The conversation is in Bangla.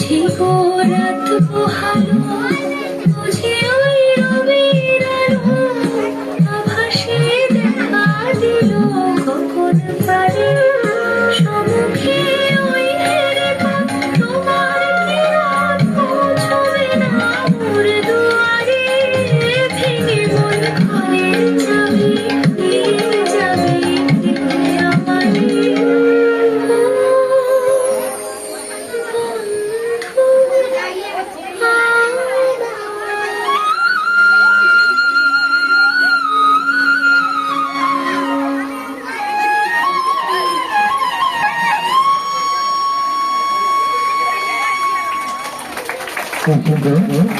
বুঝি গো রাত পোহাল। Thank you.